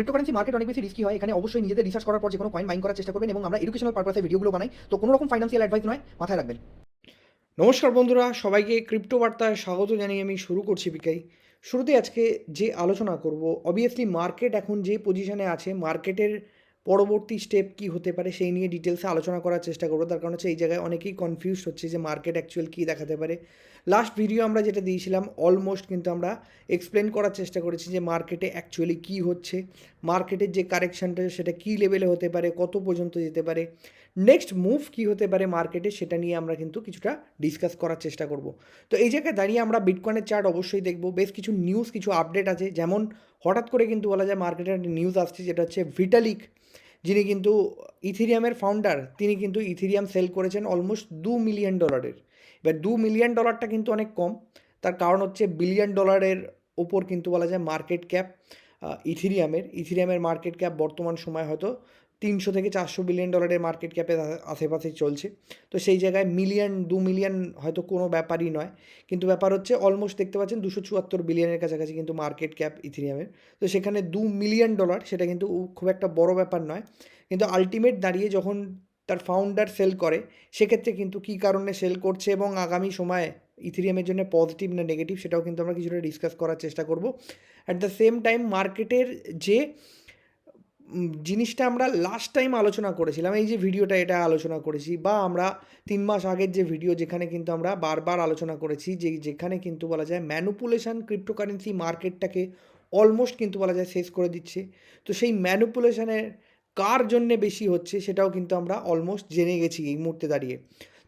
Cryptocurrency market অনেক বেশি risky হয়। এখানে অবশ্যই নিজেদের রিসার্চ করার পর যে কোনো কয়েন মাইন করার চেষ্টা করবেন এবং আমরা এডুকেশনাল পারপাসে ভিডিওগুলো বানাই। তো কোনো রকম ফাইন্যান্সিয়াল অ্যাডভাইস নয়, মাথায় রাখবেন। নমস্কার বন্ধুরা, সবাইকে ক্রিপ্টো বার্তায় স্বাগত জানিয়ে আমি শুরু করছি বিকাই। শুরুতে আজকে যে আলোচনা করব অবভিয়াসলি মার্কেট এখন যে পজিশনে আছে মার্কেটের পরবর্তী স্টেপ কি হতে পারে সেই নিয়ে ডিটেলসে আলোচনা করার চেষ্টা করব। তার কারণ হচ্ছে এই জায়গায় অনেকেই কনফিউজ হচ্ছে যে মার্কেট অ্যাকচুয়াল কী দেখাতে পারে। লাস্ট ভিডিও আমরা যেটা দিয়েছিলাম অলমোস্ট কিন্তু আমরা এক্সপ্লেন করার চেষ্টা করেছি যে মার্কেটে অ্যাকচুয়ালি কী হচ্ছে। মার্কেটের যে কারেকশানটা সেটা কী লেভেলে হতে পারে, কত পর্যন্ত যেতে পারে। নেক্সট মুভ কী হতে পারে মার্কেটে সেটা নিয়ে আমরা কিন্তু কিছুটা ডিসকাস করার চেষ্টা করব। তো এই জায়গায় দাঁড়িয়ে আমরা বিটকয়েনের চার্ট অবশ্যই দেখব। বেশ কিছু নিউজ কিছু আপডেট আছে। যেমন হঠাৎ করে কিন্তু বলা যায় মার্কেটের নিউজ আসছে, যেটা হচ্ছে ভিটালিক যিনি কিন্তু ইথিরিয়ামের ফাউন্ডার তিনি কিন্তু ইথিরিয়াম সেল করেছেন অলমোস্ট দু মিলিয়ন ডলারের এবার দু মিলিয়ন ডলারটা কিন্তু অনেক কম, তার কারণ হচ্ছে বিলিয়ন ডলারের ওপর কিন্তু বলা যায় মার্কেট ক্যাপ ইথিরিয়ামের ইথিরিয়ামের মার্কেট ক্যাপ বর্তমান সময় হয়তো তিনশো থেকে চারশো বিলিয়ন ডলারের মার্কেট ক্যাপের আশেপাশে চলছে। তো সেই জায়গায় মিলিয়ন দু মিলিয়ন হয়তো কোনো ব্যাপারই নয়। কিন্তু ব্যাপার হচ্ছে অলমোস্ট দেখতে পাচ্ছেন দুশো চুয়াত্তর বিলিয়নের কাছাকাছি কিন্তু মার্কেট ক্যাপ ইথিরিয়ামের তো সেখানে দু মিলিয়ন ডলার সেটা কিন্তু খুব একটা বড় ব্যাপার নয়। কিন্তু আলটিমেট দাঁড়িয়ে যখন তার ফাউন্ডার সেল করে, সেক্ষেত্রে কিন্তু কী কারণে সেল করছে এবং আগামী সময়ে ইথিরিয়ামের জন্য পজিটিভ না নেগেটিভ সেটাও কিন্তু আমরা কিছুটা ডিসকাস করার চেষ্টা করব। অ্যাট দ্য সেম টাইম মার্কেটের যে জিনিসটা আমরা লাস্ট টাইম আলোচনা করেছিলাম, এই যে ভিডিওটা এটা আলোচনা করেছি, বা আমরা তিন মাস আগের যে ভিডিও যেখানে কিন্তু আমরা বারবার আলোচনা করেছি, যে, যেখানে কিন্তু বলা যায় ম্যানুপুলেশন ক্রিপ্টোকারেন্সি মার্কেটটাকে অলমোস্ট কিন্তু বলা যায় শেষ করে দিচ্ছে। তো সেই ম্যানুপুলেশানের কার জন্যে বেশি হচ্ছে, সেটাও কিন্তু আমরা অলমোস্ট জেনে গেছি এই মুহূর্তে দাঁড়িয়ে।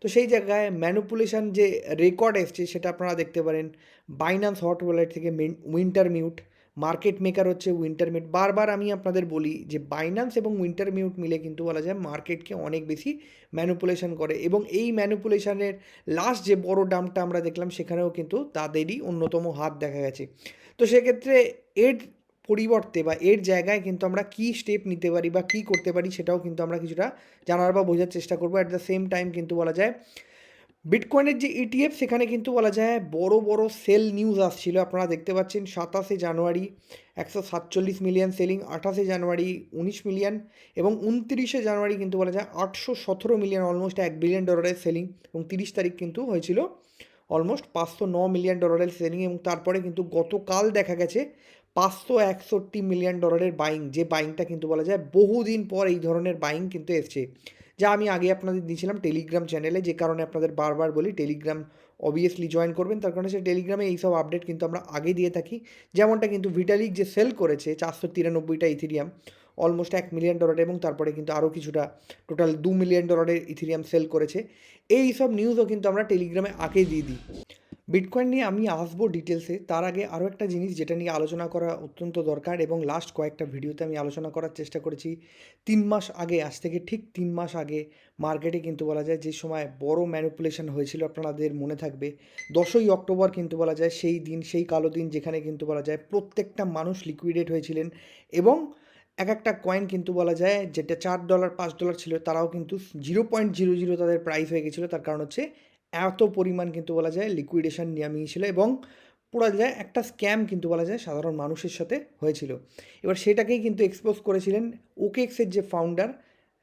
তো সেই জায়গায় ম্যানুপুলেশান যে রেকর্ড এসছে, সেটা আপনারা দেখতে পারেন বাইনান্স হট ওয়ালেট থেকে উইন্টার মিউট মার্কেট মেকার হচ্ছে উইন্টার মিউট। বারবার আমি আপনাদের বলি যে বাইনান্স এবং উইন্টার মিউট মিলে কিন্তু বলা যায় মার্কেটকে অনেক বেশি ম্যানুপুলেশন করে এবং এই ম্যানুপুলেশনের লাস্ট যে বড় ডামটা আমরা দেখলাম সেখানেও কিন্তু তাদেরই অন্যতম হাত দেখা গেছে। তো সেক্ষেত্রে এর পরিবর্তে বা এর জায়গায় কিন্তু আমরা কী স্টেপ নিতে পারি বা কী করতে পারি সেটাও কিন্তু আমরা কিছুটা জানার বা বোঝার চেষ্টা করব। অ্যাট দ্য সেম টাইম কিন্তু বলা যায় বিটকয়েনের যে ইটিএফ সেখানে কিন্তু বলা যায় বড় বড় সেল নিউজ আসছিল। আপনারা দেখতে পাচ্ছেন সাতাশে জানুয়ারি একশো সাতচল্লিশ মিলিয়ন সেলিং আঠাশে জানুয়ারি উনিশ মিলিয়ন এবং উনত্রিশে জানুয়ারি কিন্তু বলা যায় আটশো সতেরো মিলিয়ন অলমোস্ট এক বিলিয়ন ডলারের সেলিং এবং তিরিশ তারিখ কিন্তু হয়েছিল অলমোস্ট পাঁচশো ন মিলিয়ন ডলারের সেলিং এবং তারপরে কিন্তু গতকাল দেখা গেছে পাঁচশো একষট্টি মিলিয়ন ডলারের বাইং যে বাইংটা কিন্তু বলা যায় বহুদিন পর এই ধরনের বাইং কিন্তু এসছে। যা আমি আগে আপনাদের দিয়েছিলাম টেলিগ্রাম চ্যানেলে যে কারণে আপনাদের বারবার বলি টেলিগ্রাম অবভিয়াসলি জয়েন করবেন। তার কারণে সে টেলিগ্রামে এইসব আপডেট কিন্তু আমরা আগে দিয়ে থাকি। যেমনটা কিন্তু ভিটালিক যে সেল করেছে, চারশো তিরানব্বইটা ইথিরিয়াম অলমোস্ট এক মিলিয়ন ডলার এবং তারপরে কিন্তু আরও কিছুটা টোটাল দু মিলিয়ন ডলারের ইথিরিয়াম সেল করেছে। এই সব নিউজও কিন্তু আমরা টেলিগ্রামে আগে দিয়ে দিই। বিটকয়েন নিয়ে আমি আসব ডিটেলসে তার আগে আরও একটা জিনিস যেটা নিয়ে আলোচনা করা অত্যন্ত দরকার এবং লাস্ট কয়েকটা ভিডিওতে আমি আলোচনা করার চেষ্টা করেছি। তিন মাস আগে, আজ থেকে ঠিক তিন মাস আগে মার্কেটে কিন্তু বলা যায় যে সময় বড় ম্যানুপুলেশন হয়েছিল আপনাদের মনে থাকবে। দশই অক্টোবর কিন্তু বলা যায় সেই দিন, সেই কালো দিন যেখানে কিন্তু বলা যায় প্রত্যেকটা মানুষ লিকুইডেট হয়েছিলেন এবং এক একটা কয়েন কিন্তু বলা যায় যেটা চার ডলার পাঁচ ডলার ছিল, তারাও কিন্তু জিরো পয়েন্ট জিরো জিরো তাদের প্রাইস হয়ে গেছিল। তার কারণ হচ্ছে এত পরিমাণ কিন্তু বলা যায় লিকুইডেশন নিয়েছিল এবং পুরো যায় একটা স্ক্যাম কিন্তু বলা যায় সাধারণ মানুষের সাথে হয়েছিল। এবার সেটাকেই কিন্তু এক্সপোজ করেছিলেন ওকেক্সের যে ফাউন্ডার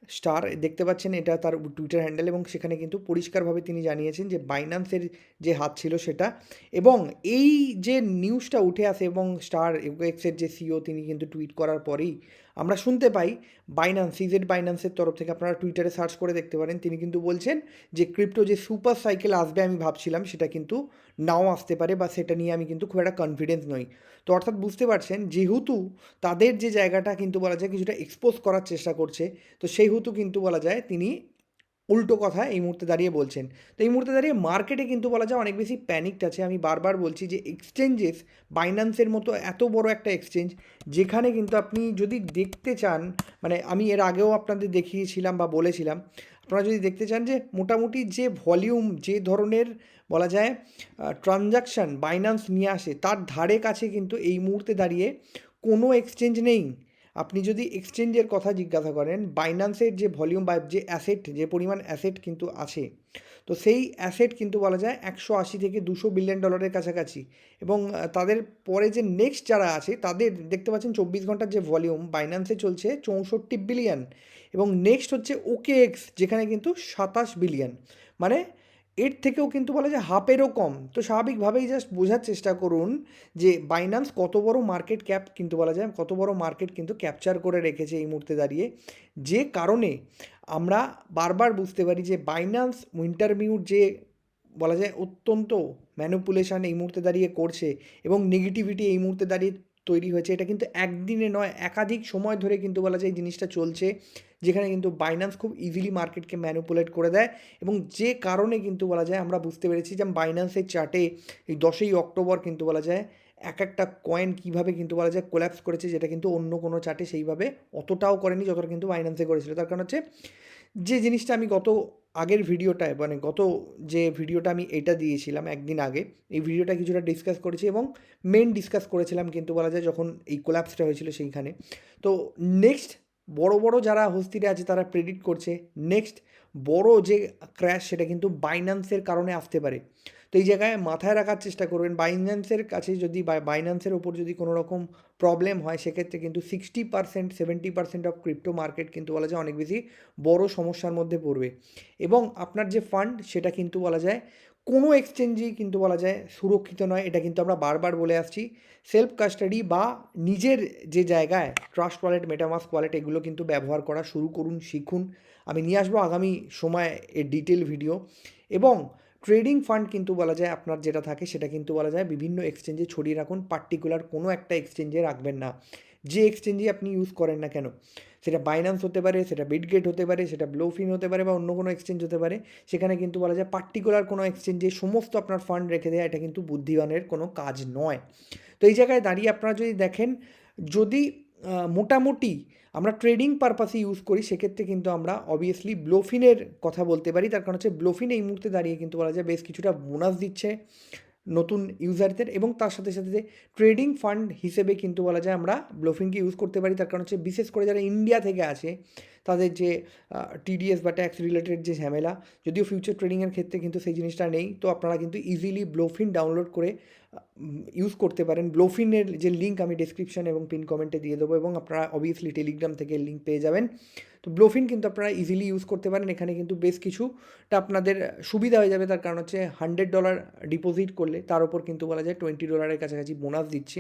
স্টার দেখতে পাচ্ছেন এটা তার টুইটার হ্যান্ডেল এবং সেখানে কিন্তু পরিষ্কারভাবে তিনি জানিয়েছেন যে বাইনান্সের যে হাত ছিল সেটা এবং এই যে নিউজটা উঠে আসে এবং স্টার এক্সের যে সিও তিনি কিন্তু টুইট করার পরেই আমরা শুনতে পাই বাইনান্স সিজেড বাইনান্সের তরফ থেকে আপনারা টুইটারে সার্চ করে দেখতে পারেন। তিনি কিন্তু বলছেন যে ক্রিপ্টো যে সুপার সাইকেল আসবে আমি ভাবছিলাম, সেটা কিন্তু নাও আসতে পারে বা সেটা নিয়ে আমি কিন্তু খুব একটা কনফিডেন্স নই। তো অর্থাৎ বুঝতে পারছেন, যেহেতু তাদের যে জায়গাটা কিন্তু বলা যায় কিছুটা এক্সপোজ করার চেষ্টা করছে, তো সেই সেহেতু কিন্তু বলা যায় তিনি উল্টো কথা এই মুহূর্তে দাঁড়িয়ে বলছেন। তো এই মুহূর্তে দাঁড়িয়ে মার্কেটে কিন্তু বলা যায় অনেক বেশি প্যানিকড আছে। আমি বারবার বলছি যে এক্সচেঞ্জেস বাইন্যান্সের মতো এত বড় একটা এক্সচেঞ্জ যেখানে কিন্তু আপনি যদি দেখতে চান মানে আমি এর আগেও আপনাদের দেখিয়েছিলাম বা বলেছিলাম, আপনারা যদি দেখতে চান যে মোটামুটি যে ভলিউম যে ধরনের বলা যায় ট্রানজাকশান বাইন্যান্স নিয়ে আসে, তার ধারে কাছে কিন্তু এই মুহূর্তে দাঁড়িয়ে কোনো এক্সচেঞ্জ নেই। আপনি যদি এক্সচেঞ্জের কথা জিজ্ঞাসা করেন বাইন্যান্সের যে ভলিউম বা যে অ্যাসেট যে পরিমাণ অ্যাসেট কিন্তু আছে, তো সেই অ্যাসেট কিন্তু বলা যায় একশো আশি থেকে দুশো বিলিয়ন ডলারের কাছাকাছি। এবং তাদের পরে যে নেক্সট যারা আছে, তাদের দেখতে পাচ্ছেন চব্বিশ ঘণ্টার যে ভলিউম বাইন্যান্সে চলছে চৌষট্টি বিলিয়ন এবং নেক্সট হচ্ছে ওকে এক্স যেখানে কিন্তু সাতাশ বিলিয়ন মানে এর থেকেও কিন্তু বলা যায় হাফেরও কম। তো স্বাভাবিকভাবেই জাস্ট বোঝার চেষ্টা করুন যে বাইন্যান্স কত বড় মার্কেট ক্যাপ কিন্তু বলা যায়, কত বড় মার্কেট কিন্তু ক্যাপচার করে রেখেছে এই মুহূর্তে দাঁড়িয়ে। যে কারণে আমরা বারবার বুঝতে পারি যে বাইন্যান্স উইন্টারমিউট যে বলা যায় অত্যন্ত ম্যানুপুলেশান এই মুহূর্তে দাঁড়িয়ে করছে এবং নেগেটিভিটি এই মুহূর্তে দাঁড়িয়ে তৈরি হয়েছে। এটা কিন্তু একদিনে নয়, একাধিক সময় ধরে কিন্তু বলা যায় জিনিসটা চলছে, যেখানে কিন্তু বাইন্যান্স খুব ইজিলি মার্কেটকে ম্যানুপুলেট করে দেয় এবং যে কারণে কিন্তু বলা যায় আমরা বুঝতে পেরেছি যে বাইন্যান্সের চার্টে এই দশই অক্টোবর কিন্তু বলা যায় এক একটা কয়েন কীভাবে কিন্তু বলা যায় কোল্যাপস করেছে, যেটা কিন্তু অন্য কোনো চার্টে সেইভাবে অতটাও করেনি যতটা কিন্তু বাইন্যান্সে করেছিল। তার কারণ হচ্ছে, যে জিনিসটা আমি গত আগের ভিডিওটায় মানে গত যে ভিডিওটা আমি এটা দিয়েছিলাম একদিন আগে, এই ভিডিওটা কিছুটা ডিসকাস করেছি এবং মেন ডিসকাস করেছিলাম কিন্তু বলা যায় যখন এই কোল্যাপসটা হয়েছিল সেইখানে। তো নেক্সট বড় বড় যারা হস্তিরে আছে তারা প্রেডিক্ট করছে নেক্সট বড় যে ক্র্যাশ সেটা কিন্তু বাইন্যান্সের কারণে আসতে পারে। তো এই জায়গায় মাথায় রাখার চেষ্টা করবেন। বাইন্যান্সের কাছে যদি বাইন্যান্সের ওপর যদি কোনো রকম প্রবলেম হয়, সেক্ষেত্রে কিন্তু sixty percent seventy percent of crypto market কিন্তু বলা যায় অনেক বেশি বড় সমস্যার মধ্যে পড়বে। এবং আপনার যে ফান্ড সেটা কিন্তু বলা যায় কোনো এক্সচেঞ্জেই কিন্তু বলা যায় সুরক্ষিত নয়। এটা কিন্তু আমরা বারবার বলে আসছি। সেলফ কাস্টাডি বা নিজের যে জায়গায় ট্রাস্ট ওয়ালেট মেটামাস ওয়ালেট এগুলো কিন্তু ব্যবহার করা শুরু করুন, শিখুন। আমি নিয়ে আসব আগামী সময় এর ডিটেল ভিডিও এবং ট্রেডিং ফান্ড কিন্তু বলা যায়, আপনার যেটা থাকে সেটা কিন্তু বলা যায়, বিভিন্ন এক্সচেঞ্জে ছড়িয়ে রাখুন, পার্টিকুলার কোনো একটা এক্সচেঞ্জে রাখবেন না। যে এক্সচেঞ্জে আপনি ইউজ করেন না কেন, সেটা বাইন্যান্স হতে পারে, সেটা বিটগেট হতে পারে, সেটা ব্লোফিন হতে পারে বা অন্য কোনো এক্সচেঞ্জ হতে পারে, সেখানে কিন্তু বলা যায় পার্টিকুলার কোনো এক্সচেঞ্জে সমস্ত আপনার ফান্ড রেখে দেয়, এটা কিন্তু বুদ্ধিমানের কোনো কাজ নয়। তো এই জায়গায় দাঁড়িয়ে আপনারা যদি দেখেন, যদি মোটামুটি আমরা ট্রেডিং পারপাসে ইউজ করি, সেক্ষেত্রে কিন্তু আমরা অবভিয়াসলি ব্লোফিনের কথা বলতে পারি। তার কারণ হচ্ছে ব্লোফিন এই মুহূর্তে দাঁড়িয়ে কিন্তু বলা যায় বেশ কিছুটা বোনাস দিচ্ছে নতুন ইউজারদের এবং তার সাথে সাথে যে ট্রেডিং ফান্ড হিসেবে কিন্তু বলা যায় আমরা ব্লোফিনকে ইউজ করতে পারি। তার কারণ হচ্ছে বিশেষ করে যারা ইন্ডিয়া থেকে আছে তাদের যে টিডিএস বা ট্যাক্স রিলেটেড যে ঝামেলা, যদিও ফিউচার ট্রেডিংয়ের ক্ষেত্রে কিন্তু সেই জিনিসটা নেই। তো আপনারা কিন্তু ইজিলি ব্লোফিন ডাউনলোড করে ইউজ করতে পারেন। ব্লোফিনের যে লিঙ্ক আমি ডিসক্রিপশন এবং পিন কমেন্টে দিয়ে দেবো এবং আপনারা অবভিয়াসলি টেলিগ্রাম থেকে লিঙ্ক পেয়ে যাবেন। তো ব্লোফিন কিন্তু আপনারা ইজিলি ইউজ করতে পারেন। এখানে কিন্তু বেশ কিছুটা আপনাদের সুবিধা হয়ে যাবে। তার কারণ হচ্ছে হান্ড্রেড ডলার ডিপোজিট করলে তার উপর কিন্তু বলা যায় টোয়েন্টি ডলারের কাছাকাছি বোনাস দিচ্ছে।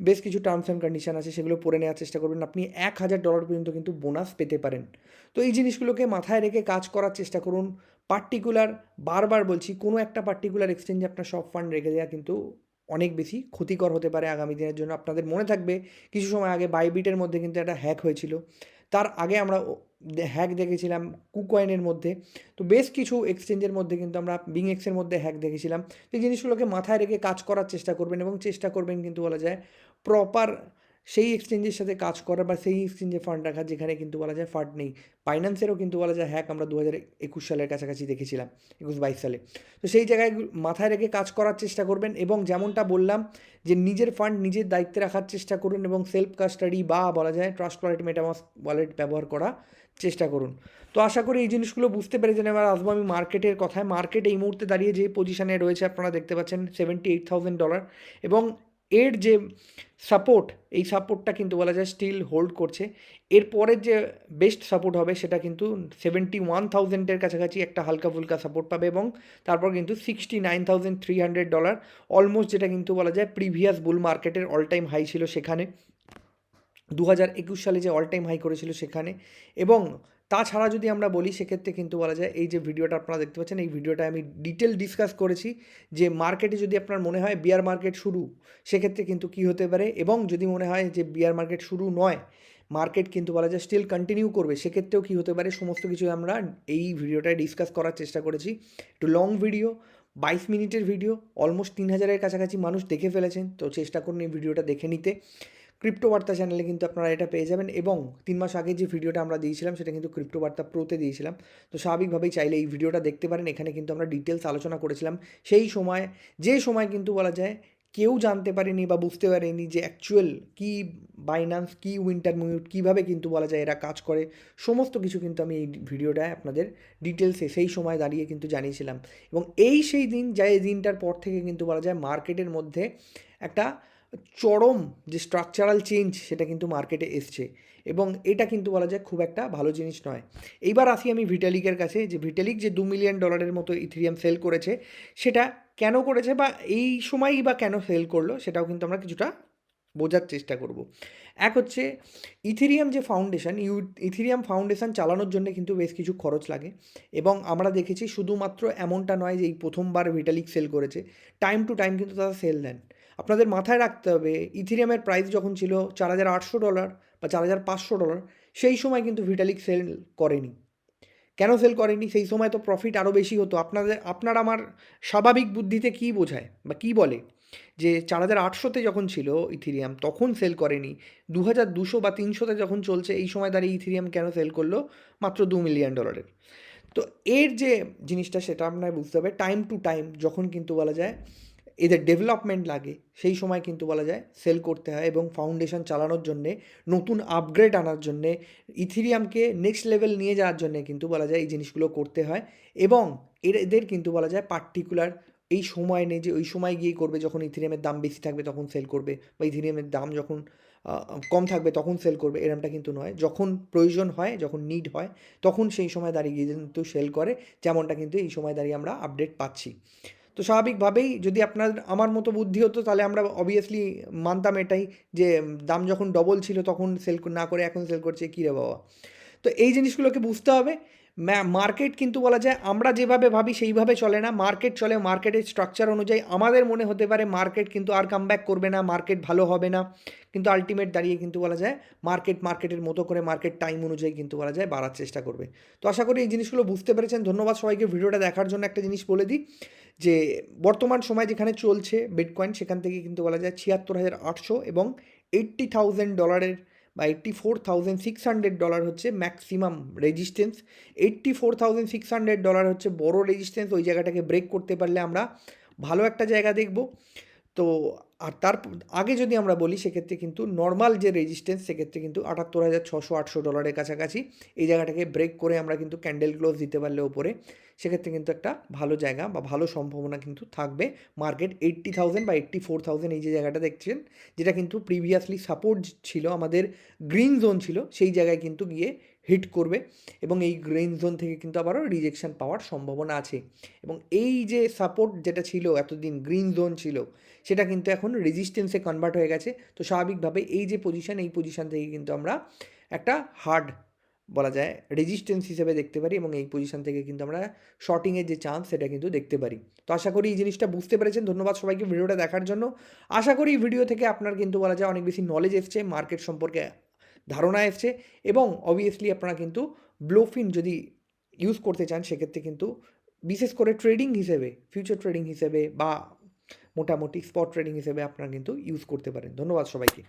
বেশ কিছু টার্মস অ্যান্ড কন্ডিশন আছে, সেগুলো পড়ে নেওয়ার চেষ্টা করবেন। আপনি এক হাজার ডলার পর্যন্ত কিন্তু বোনাস পেতে পারেন। তো এই জিনিসগুলোকে মাথায় রেখে কাজ করার চেষ্টা করুন। পার্টিকুলার বারবার বলছি, কোনো একটা পার্টিকুলার এক্সচেঞ্জে আপনার সব ফান্ড রেখে দেওয়া কিন্তু অনেক বেশি ক্ষতিকর হতে পারে আগামী দিনের জন্য। আপনাদের মনে থাকবে, কিছু সময় আগে বাইবিটের মধ্যে কিন্তু একটা হ্যাক হয়েছিল। তার আগে আমরা হ্যাক দেখেছিলাম কুকয়েনের মধ্যে। তো বেশ কিছু এক্সচেঞ্জের মধ্যে কিন্তু আমরা বিং এক্সের মধ্যে হ্যাক দেখেছিলাম। এই জিনিসগুলোকে মাথায় রেখে কাজ করার চেষ্টা করবেন এবং চেষ্টা করবেন কিন্তু বলা যায় প্রপার সেই এক্সচেঞ্জের সাথে কাজ করা বা সেই এক্সচেঞ্জে ফান্ড রাখা যেখানে কিন্তু বলা যায় ফান্ড নেই। ফাইন্যান্সেরও কিন্তু বলা যায়, হ্যাক আমরা দু হাজার একুশ সালের কাছাকাছি দেখেছিলাম, একুশ বাইশ সালে। তো সেই জায়গায় মাথায় রেখে কাজ করার চেষ্টা করবেন এবং যেমনটা বললাম যে নিজের ফান্ড নিজের দায়িত্বে রাখার চেষ্টা করুন এবং সেলফ কাস্টাডি বা বলা যায় ট্রাস্ট ওয়ালেট মেটামাস ওয়ালেট ব্যবহার করা চেষ্টা করুন। তো আশা করি এই জিনিসগুলো বুঝতে পেরেছেন। এবার আসব আমি মার্কেটের কথায়। মার্কেট এই মুহূর্তে দাঁড়িয়ে যে পজিশনে রয়েছে আপনারা দেখতে পাচ্ছেন সেভেন্টি এইট থাউজেন্ড ডলার এবং এর যে সাপোর্ট এই সাপোর্টটা কিন্তু বলা যায় স্টিল হোল্ড করছে। এরপরের যে বেস্ট সাপোর্ট হবে, সেটা কিন্তু সেভেন্টি ওয়ান থাউজেন্ডের কাছাকাছি একটা হালকা ফুলকা সাপোর্ট পাবে এবং তারপর কিন্তু sixty nine thousand three hundred dollar almost যেটা কিন্তু বলা যায় প্রিভিয়াস বুল মার্কেটের অল টাইম হাই ছিল সেখানে। দু হাজার একুশ সালে যে অল টাইম হাই করেছিল সেখানে এবং তাছাড়া যদি আমরা বলি, সেক্ষেত্রে কিন্তু বলা যায় এই যে ভিডিওটা আপনারা দেখতে পাচ্ছেন, এই ভিডিওটা আমি ডিটেল ডিসকাস করেছি যে মার্কেটে যদি আপনার মনে হয় বিয়ার মার্কেট শুরু, সেক্ষেত্রে কিন্তু কি হতে পারে? এবং যদি মনে হয় যে বিয়ার মার্কেট শুরু নয় মার্কেট কিন্তু বলা যায় স্টিল কন্টিনিউ করবে, সেক্ষেত্রেও কী হতে পারে? সমস্ত কিছু আমরা এই ভিডিওটায় ডিসকাস করার চেষ্টা করেছি। একটু লং ভিডিও বাইশ মিনিটের ভিডিও অলমোস্ট তিন হাজারের কাছাকাছি মানুষ দেখে ফেলেছেন, তো চেষ্টা করুন এই ভিডিওটা দেখে নিতে। ক্রিপ্টো বার্তা চ্যানেলে কিন্তু আপনারা এটা পেয়ে যাবেন এবং তিন মাস আগে যে ভিডিওটা আমরা দিয়েছিলাম, সেটা কিন্তু ক্রিপ্টো বার্তা প্রোতে দিয়েছিলাম। তো স্বাভাবিকভাবেই চাইলে এই ভিডিওটা দেখতে পারেন। এখানে কিন্তু আমরা ডিটেলস আলোচনা করেছিলাম। সেই সময়, যে সময় কিন্তু বলা যায়, কেউ জানতে পারেনি বা বুঝতে পারেনি যে অ্যাকচুয়াল কী বাইনান্স কী উইন্টার মিউট কীভাবে কিন্তু বলা যায় এরা কাজ করে। সমস্ত কিছু কিন্তু আমি এই ভিডিওটায় আপনাদের ডিটেলসে সেই সময় দাঁড়িয়ে কিন্তু জানিয়েছিলাম। এবং এই সেই দিন যা এই দিনটার পর থেকে কিন্তু বলা যায় মার্কেটের মধ্যে একটা চরম যে স্ট্রাকচারাল চেঞ্জ সেটা কিন্তু মার্কেটে এসছে এবং এটা কিন্তু বলা যায় খুব একটা ভালো জিনিস নয়। এইবার আসি আমি ভিটালিকের কাছে যে ভিটালিক যে দু মিলিয়ন ডলারের মতো ইথিরিয়াম সেল করেছে, সেটা কেন করেছে বা এই সময়ই বা কেন সেল করল সেটাও কিন্তু আমরা কিছুটা বোঝার চেষ্টা করব। এক হচ্ছে ইথিরিয়াম যে ফাউন্ডেশন ইউ ইথিরিয়াম ফাউন্ডেশন চালানোর জন্য কিন্তু বেশ কিছু খরচ লাগে এবং আমরা দেখেছি শুধুমাত্র এমনটা নয় যে এই প্রথমবার ভিটালিক সেল করেছে টাইম টু টাইম কিন্তু তারা সেল দেন। আপনাদের মাথায় রাখতে হবে, ইথিরিয়ামের প্রাইস যখন ছিল চার হাজার আটশো ডলার বা চার হাজার পাঁচশো ডলার সেই সময় কিন্তু ভিটালিক সেল করেনি। কেন সেল করেনি? সেই সময় তো প্রফিট আরও বেশি হতো। আপনাদের, আপনার আমার স্বাভাবিক বুদ্ধিতে কী বোঝায় বা কী বলে? যে চার হাজার আটশোতে যখন ছিল ইথিরিয়াম, তখন সেল করেনি। দু হাজার দুশো বা তিনশোতে যখন চলছে, এই সময় দাঁড়িয়ে ইথিরিয়াম কেন সেল করল? মাত্র দু মিলিয়ন ডলারের তো এর যে জিনিসটা, সেটা আপনার বুঝতে হবে টাইম টু টাইম যখন কিন্তু বলা যায় এদের ডেভেলপমেন্ট লাগে, সেই সময় কিন্তু বলা যায় সেল করতে হয় এবং ফাউন্ডেশন চালানোর জন্যে, নতুন আপগ্রেড আনার জন্যে ইথিরিয়ামকে নেক্সট লেভেল নিয়ে যাওয়ার জন্যে কিন্তু বলা যায় এই জিনিসগুলো করতে হয় এবং এদের কিন্তু বলা যায় পার্টিকুলার এই সময় নেই যে, ওই সময় গিয়ে করবে যখন ইথিরিয়ামের দাম বেশি থাকবে তখন সেল করবে বা ইথিরিয়ামের দাম যখন কম থাকবে তখন সেল করবে, এরমটা কিন্তু নয়। যখন প্রয়োজন হয়, যখন নিড হয়, তখন সেই সময় দাঁড়িয়ে গিয়ে কিন্তু সেল করে, যেমনটা কিন্তু এই সময় দাঁড়িয়ে আমরা আপডেট পাচ্ছি। তো স্বাভাবিকভাবেই যদি আপনার, আমার মতো বুদ্ধি হতো, তাহলে আমরা অবভিয়াসলি মানতাম এটাই যে দাম যখন ডবল ছিল তখন সেল না করে এখন সেল করছে, কী রে বাবা? তো এই জিনিসগুলোকে বুঝতে হবে মার্কেট কিন্তু বলা যায় আমরা যেভাবে ভাবি সেইভাবে চলে না। মার্কেট চলে মার্কেটের স্ট্রাকচার অনুযায়ী আমাদের মনে হতে পারে মার্কেট কিন্তু আর কাম করবে না মার্কেট ভালো হবে না। কিন্তু আলটিমেট দাঁড়িয়ে কিন্তু বলা যায় মার্কেট মার্কেটের মতো করে মার্কেট টাইম অনুযায়ী কিন্তু বলা যায় বাড়ার চেষ্টা করবে। তো আশা করি এই জিনিসগুলো বুঝতে পেরেছেন। ধন্যবাদ সবাইকে। ভিডিওটা দেখার জন্য একটা জিনিস বলে দিই যে, বর্তমান সময় যেখানে চলছে বিটকয়েন সেখান থেকে কিন্তু বলা যায় ছিয়াত্তর হাজার আটশো এবং এইট্টি থাউজেন্ড ডলারের বা eighty four thousand six hundred dollar হচ্ছে maximum resistance eighty four thousand six hundred dollar হচ্ছে বড় রেজিস্ট্যান্স ওই জায়গাটাকে ব্রেক করতে পারলে আমরা ভালো একটা জায়গা দেখব। তো আর তার আগে যদি আমরা বলি সেক্ষেত্রে কিন্তু নর্মাল যে রেজিস্ট্যান্স সেক্ষেত্রে কিন্তু আটাত্তর হাজার ছশো আটশো ডলারের কাছাকাছি এই জায়গাটাকে ব্রেক করে আমরা কিন্তু ক্যান্ডেল ক্লোজ দিতে পারলে ওপরে। সেক্ষেত্রে কিন্তু একটা ভালো জায়গা বা ভালো সম্ভাবনা কিন্তু থাকবে। মার্কেট এইট্টি থাউজেন্ড বা এইট্টি ফোর থাউজেন্ড এই যে জায়গাটা দেখছেন, যেটা কিন্তু প্রিভিয়াসলি সাপোর্ট ছিল, আমাদের গ্রিন জোন ছিল, সেই জায়গায় কিন্তু গিয়ে হিট করবে এবং এই গ্রিন জোন থেকে কিন্তু আবারও রিজেকশন পাওয়ার সম্ভাবনা আছে। এবং এই যে সাপোর্ট যেটা ছিল, এতদিন গ্রিন জোন ছিল সেটা কিন্তু এখন রেজিস্ট্যান্সে কনভার্ট হয়ে গেছে। তো স্বাভাবিকভাবে এই যে পজিশান এই পজিশন থেকে কিন্তু আমরা একটা হার্ড বলা যায় রেজিস্ট্যান্স হিসেবে দেখতে পারি এবং এই পজিশন থেকে কিন্তু আমরা শর্টিংয়ের যে চান্স সেটা কিন্তু দেখতে পারি। তো আশা করি এই জিনিসটা বুঝতে পেরেছেন। ধন্যবাদ সবাইকে ভিডিওটা দেখার জন্য। আশা করি এই ভিডিও থেকে আপনার কিন্তু বলা যায় অনেক বেশি নলেজ এসছে মার্কেট সম্পর্কে ধারণা এসছে এবং অবভিয়াসলি আপনারা কিন্তু ব্লোফিন যদি ইউজ করতে চান, সেক্ষেত্রে কিন্তু বিশেষ করে ট্রেডিং হিসেবে ফিউচার ট্রেডিং হিসেবে বা মোটামুটি স্পট ট্রেডিং হিসেবে আপনারা কিন্তু ইউজ করতে পারেন। ধন্যবাদ সবাইকে।